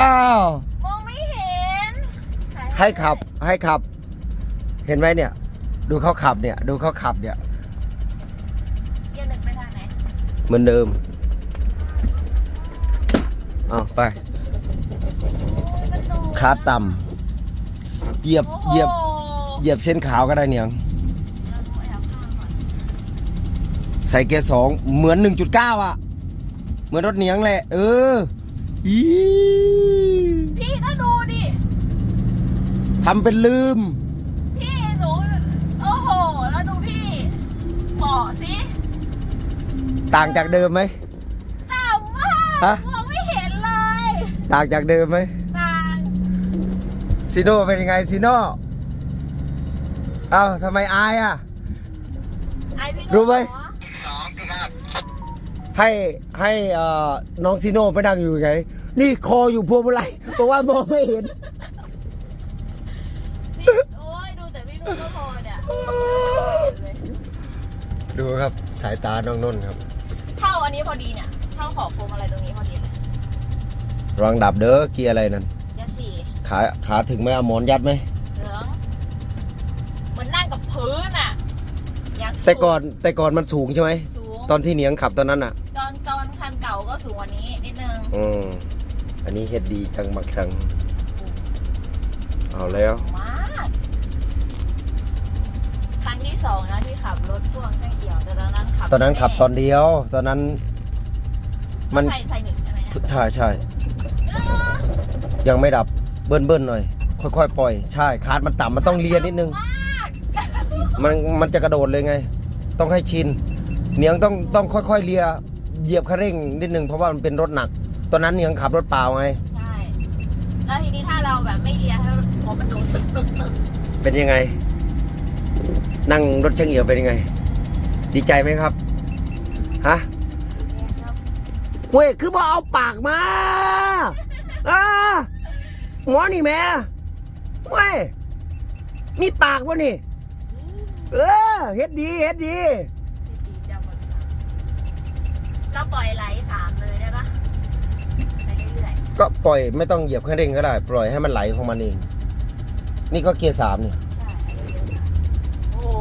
อ้าวมองไม่เห็นให้ขับให้ขับ เห็นไหมเนี่ย ดูเขาขับเนี่ย ดูเขาขับเนี่ยเกียร์หนึ่งไปทางไหนเหมือนเดิมเอาไปประตูคาต่ำเหยียบโอ้โเหยียบเหยียบเส้นขาวก็ได้เนี่ยเราดูแอบข้างก่อนใส่เกียร์สองเหมือน1.9อะ เหมือนรถเหนียงแหละ เอออีพี่ ก็ดูดิ ทำเป็นลืม พี่หนู โอ้โห แล้วดูพี่บอกสิต่างจากเดิมไหม ต่ำมาฮะกมองไม่เห็นเลย ต่างจากเดิมไหมต่างซีโน่เป็นยังไงซีโน่เอ้าทำไมอายอะ ไอพี่รู้ไหมเนอะ ให้ให้เอ่อน้องซีโน่ไปนั่งอยู่ไงนี่คออยู่พวงมาลัยเพราะว่ามองไม่เห็น พี่โอ้ยดูแต่พี่นุ่นก็พอเนี่ยเห็นเลยดูครับสายตาน้องนุ่นครับเท่าอันนี้พอดีเนี่ยเท่าขอบพวงอะไรตรงนี้พอดีเลยระวังดับเด้อเกียร์อะไรนั่นยาสี่ขาขาถึงไหมเอาหมอนยัดไหมเหลืองเหมือนนั่งกับพื้นอะอยากสูงแต่ก่อนแต่ก่อนมันสูงใช่ไหม สูง ตอนที่เหนียงขับตอนนั้นอะ ตอนตอนคันเก่าก็สูงกว่านี้นิดนึงอืมอันนี้เฮ็ดดีจังบักสัง เอาแล้ว มากครั้งที่สองนะที่ขับรถพ่วงแท่งเกี่ยวแต่ตอนนั้นขับตอนนั้นขับตอนเดียว ตอนนั้น มันใส่ใส่หนึ่งใช่ไหมเนี่ยใช่ใช่เออยังไม่ดับเบิ้ลเบิ้ลหน่อย ค่อยๆปล่อยใช่คาร์ดมันต่ำมันต้องเลียนิดนึงมากมันมันจะกระโดดเลยไง ต้องให้ชิน เหนียงต้องต้องค่อยๆเลียเหยียบคันเร่งนิดนึงเพราะว่ามันเป็นรถหนัก ตอนนั้นเหนียงขับรถเปล่าไง ใช่ แล้วทีนี้ถ้าเราแบบไม่เลียถ้าหัวมันโดนตึกตึกตึกเป็นยังไง นั่งรถช่างเอี่ยวเป็นยังไง ดีใจไหมครับ ฮะเว้ยคือบ่เอาปากมาอ่าหมอนี่แม่เว้ยมีปากวะนี่ เออเฮ็ดดีเฮ็ดดีดีจังหมดสาม เราปล่อยไหลสามเลยได้ปะไปเรื่อยก็ปล่อยไม่ต้องเหยียบคันเร่งก็ได้ ปล่อยให้มันไหลของมันเอง นี่ก็เกียร์สามนี่ๆใช่โอ้โห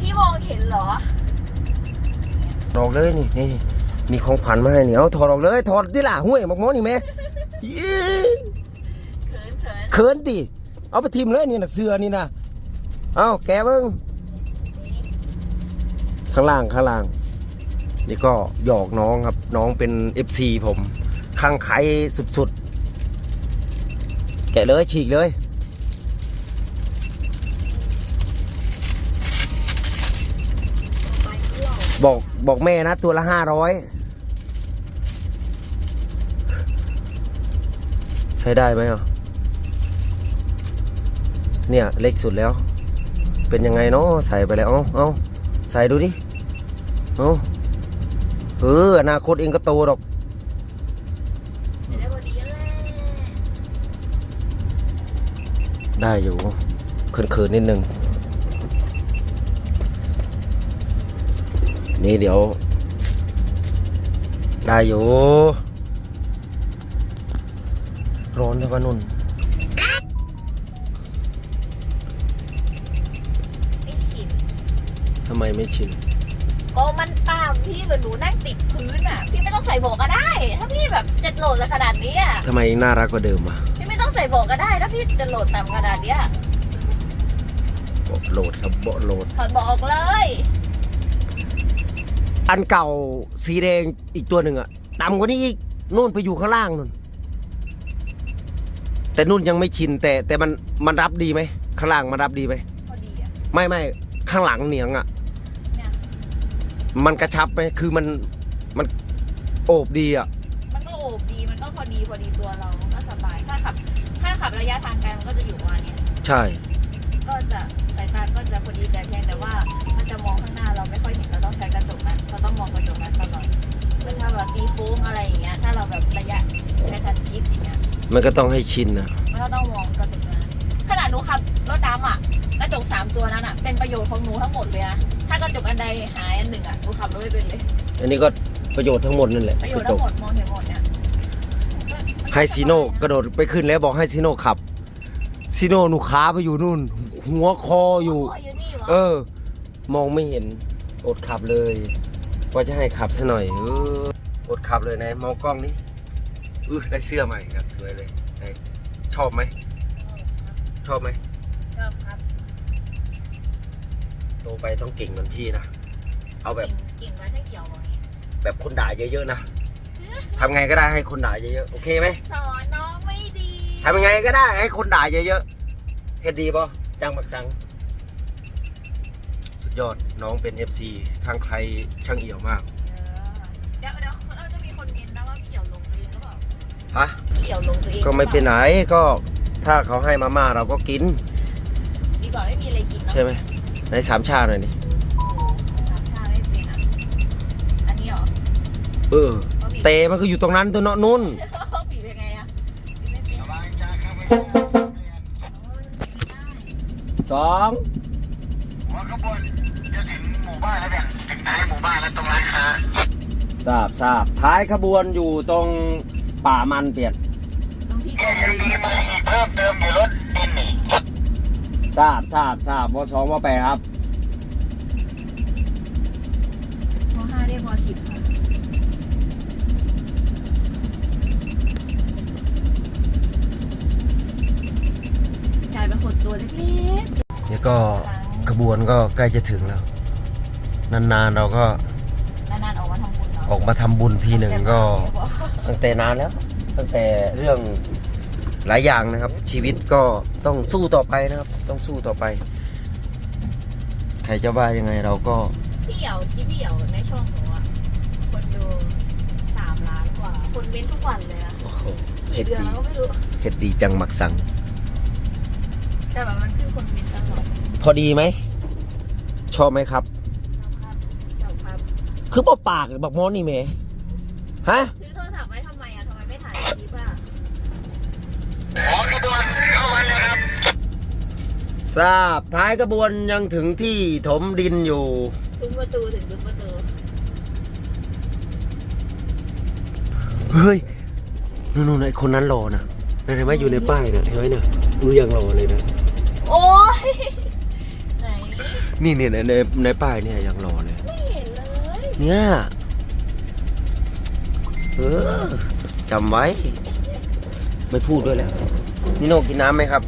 พี่มองเห็นเหรอ ออกเลยนี่นี่มีของขวัญมาให้นี่เอาถอดออกเลยถอดดิล่ะห้วยบอกหมอนี่แม่ยี่เขินเขินเขินติเอาไปทิมเลยนี่นะเสื้อนี่นะเอาแกะเบิ้ง ข้างล่างข้างล่าง นี่ก็หยอกน้องครับ น้องเป็น FC ผมข้างใครสุดๆ แกะเลยฉีกเลย บอกบอกแม่นะตัวละห้าร้อยใช้ได้ไหมอะเนี่ยเล็กสุดแล้ว เป็นยังไงเนาะใส่ไปแล้วเอาเอาใส่ดูดิ เอเอออนาคตเองก็โตดอกได้พอดีเลยได้อยู่เขินๆนิดนึง นี่เดี๋ยว ได้อยู่ ร้อนใช่ปะนุ่นทำไมไม่ชิน ก็มันตามพี่เหมือนหนูนั่งติดพื้นอะ พี่ไม่ต้องใส่โบกก็ได้ ถ้าพี่แบบจะโหลดจะขนาดนี้อะ ทำไมน่ารักกว่าเดิมอะพี่ไม่ต้องใส่โบกก็ได้ ถ้าพี่จะโหลดต่ำขนาดเนี้ยเบาะโหลดครับเบาะโหลด ถอดโบกออกเลย อันเก่าสีแดงอีกตัวหนึ่งอะต่ำกว่านี้อีกนู่นไปอยู่ข้างล่างนู่นแต่นู่นยังไม่ชินแต่แต่มันมันรับดีไหมข้างล่างมันรับดีไหมพอดีอะ ไม่ไม่ข้างหลังเหนียงอะเนี่ย มันกระชับไหมคือมันมันโอบดีอะมันก็โอบดี มันก็พอดีพอดีตัวเรามันก็สบาย ถ้าขับ ถ้าขับระยะทางไกลมันก็จะอยู่ประมาณเนี้ยใช่ ก็จะสายตาก็จะพอดีแต่เพียงแต่ว่ามันจะมองข้างหน้าเราไม่ค่อยเห็นเราต้องใช้กระจกนั้นเราต้องมองกระจกนั้นตลอดเหมือนถ้าแบบตีโค้งอะไรอย่างเงี้ย ถ้าเราแบบระยะกระชั้นชิดอย่างเงี้ยมันก็ต้องให้ชินนะมันก็ต้องมองกระจกนั้นขนาดหนูขับรถดำอะ กระจกสามตัวนั้นอะ เป็นประโยชน์ของหนูทั้งหมดเลยนะ ถ้ากระจกอันใดหายอันหนึ่งอะหนูขับรถไม่เป็นเลย อันนี้ก็ประโยชน์ทั้งหมดนั่นแหละประโยชน์จทั้กงหมดมองเห็นหมดเนี่ยให้ซีโน่กระโดดไปขึ้นแล้วบอกให้ซีโน่ขับซีโน่หนูขาไปอยู่นู่น หัวคออยู่พ่ออยู่นี่เหรอเออ มองไม่เห็นอดขับเลยว่าจะให้ขับซะหน่อยเอออดขับเลยไหนมองกล้องนี้อือได้เสื้อใหม่ครับสวยเลยไหนชอบไหมชอบไหม ชอบครับ โตไปต้องเก่งเหมือนพี่นะ เอาแบบเก่งมาใช่เกี่ยวเหรอเนี่ยแบบคนด่าเยอะๆนะทำไงก็ได้ให้คนด่าเยอะๆ โอเคไหมสอนน้องไม่ดีทำยังไงก็ได้ให้คนด่าเยอะๆเฮ็ดดีป่ะจังบักจัง สุดยอดน้องเป็น FC ทางใครช่างเอี่ยวมากเออเดี๋ยวเดี๋ยวเราจะมีคนเมนต์นะว่าพี่เหี่ยวลงตัวเองหรือเปล่าฮะพี่เหี่ยวลงตัวเองก็ไม่เป็นไหนก็ถ้าเขาให้มาม่าเราก็กิน ดีกว่าไม่มีอะไรกินเนาะใช่ไหม ในสามชาติหน่อยดิโอ้โหสามชาติไม่เป็นอะอันนี้เหรอเออก็บีบเตมันก็อยู่ตรงนั้นตัวเนาะนุ่นเขาบีบยังไงอะบีบไม่เป็นอ๋อมันบีบได้สองหัวขบวนจะถึงหมู่บ้านแล้วเนี่ยถึงท้ายหมู่บ้านแล้วตรงร้านค้าทราบทราบท้ายขบวนอยู่ตรงป่ามันเปียดต้องที่แกเกาหยังลีมีมาอีกเพิ่มเติมอยู่รถดินนี่ ทราบทราบทราบวสองวแปดครับมห้าเรียกมสิบค่ะกลายเป็นคนตัวเล็กนี่ก็ขบวนก็ใกล้จะถึงแล้ว นานๆเราก็ๆนานๆออกมาทำบุญเนาะออกมาทำบุญทีหนึ่งก็ ตั้งแต่นานแล้ว ตั้งแต่เรื่องหลายอย่างนะครับ ชีวิตก็ต้องสู้ต่อไปนะครับ ต้องสู้ต่อไป ใครจะว่ายังไงเราก็ พี่เหี่ยวคลิปพี่เหี่ยวในช่องหนูอะคนดูสามล้านกว่า คนเม้นทุกวันเลยอะโอ้โหกี่เฮ็ดเดือนดีแล้วก็ไม่รู้ เฮ็ดดีจังหมักสัง แต่แบบมันขึ้นคนเม้นตลอดพอดีไหม ชอบไหมครับครับเจ้าครับคือบ่ปากบักมอนี่แหมฮะ ซื้อโทรศัพท์ไว้ทำไมอะทำไมไม่ถ่ายคลิปอะ หัวขบวนเข้าวันแล้วครับ ทราบท้ายกระบวนยังถึงที่ถมดินอยู่ ซุ้มประตูถึงซุ้มประตูเฮ้ยนู่นๆไอ้คนนั้นรอนะเห็นไหมอยู่ในป้ายนะเห็นไหมเนี่ยมือยังรอเลยนะโอ้ยไหนนี่เนี่ยในในในป้ายเนี่ยยังรอเลย ไม่เห็นเลยเนี่ยเออจำไว้ ไม่พูดด้วยแล้วนิโน่กินน้ำไหมครับ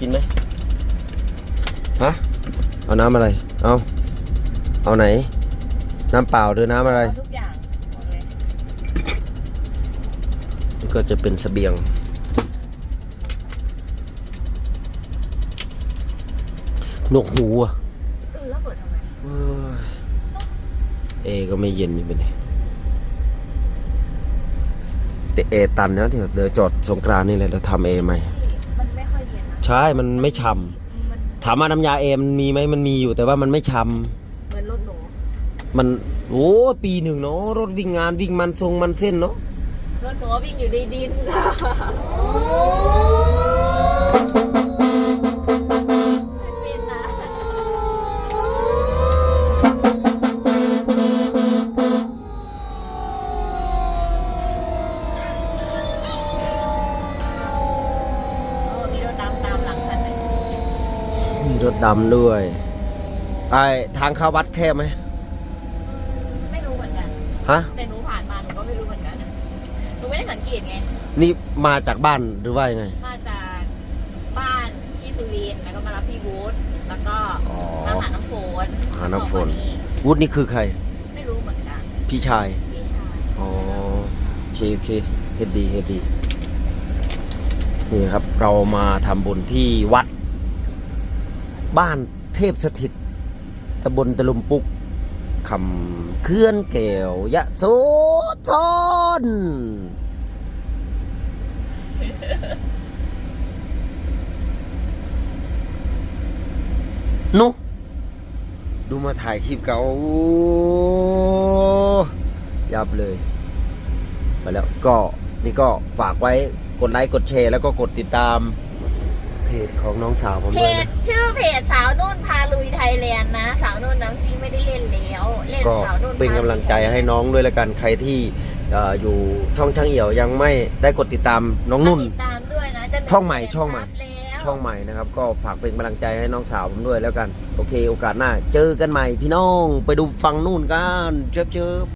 กินไหมฮะ เอาน้ำอะไร เอา เอาไหน น้ำเปล่าหรือน้ำอะไร เอาทุกอย่างหมดเลยนี่ก็จะเป็นเสบียง นกหูอะเออแล้วเปิดทำไมเอ้ยเอก็ไม่เย็นนี่เป็นไงแต่เอตันแล้วเดี๋ยวเดี๋ยวจอดสงกรานต์นี่เลยแล้วทำเอใหม่ มันไม่ค่อยเย็นนะ ใช่ มันไม่ฉ่มันำ ถามว่าน้ำยาเอมันมีไหมมันมีอยู่แต่ว่ามันไม่ฉ่เหมือนรถหนูำมันโอ้ปีหนึ่งเนาะรถวิ่งงานวิ่งมันทรงมันเส้นเนาะรถหนูวิ่งอยู่ในดิน ดำด้วยไอทางเข้าวัดแคบไหมไม่รู้เหมือนกัน ฮะ แต่หนูผ่านมาหนูก็ไม่รู้เหมือนกันหนูไม่ได้สังเกตไง นี่มาจากบ้านหรือว่ายังไง มาจากบ้านที่สุรินทร์แล้วก็มารับพี่วูดแล้วก็อ๋อมาหาน้ำฝนหาน้ำฝนแล้วก็มานี่วุฒินี่คือใคร ไม่รู้เหมือนกันพี่ชาย พี่ชายอ๋อโอเคโอเคเฮ็ดดีเฮ็ดดี นี่ครับ เรามาทำบุญที่วัด บ้านเทพสถิตตำบลตะลุมปุกคำเคลื่อนแก้วยะโสธรนุดูมาถ่ายคลิปเก่ายับเลยไปแล้วก็นี่ก็ฝากไว้กดไลค์ กดแชร์ แล้วก็กดติดตาม เพจของน้องสาวผมเพด้วยจนะชื่อ เพจสาวนุ่นพาลุยไทยแลนด์นะ สาวนุ่นน้ำซีไม่ได้เล่นแล้วเล่นก็สาวนุ่นเป็นกำลังใจให้น้องด้วยละกันใครที่เอ่ออยู่ช่องช่างเอี่ยวยังไม่ได้กดติดตามน้องนุ่น ติดตามด้วยนะจะนึ่ช่องใหม่แสนช่องใหม่ซับแล้วช่องใหม่นะครับ ก็ฝากเป็นกำลังใจให้น้องสาวผมด้วยแล้วกัน โอเค โอกาสหน้า เจอกันใหม่พี่น้อง ไปดูฟังนู่นกันเชิบเชิบ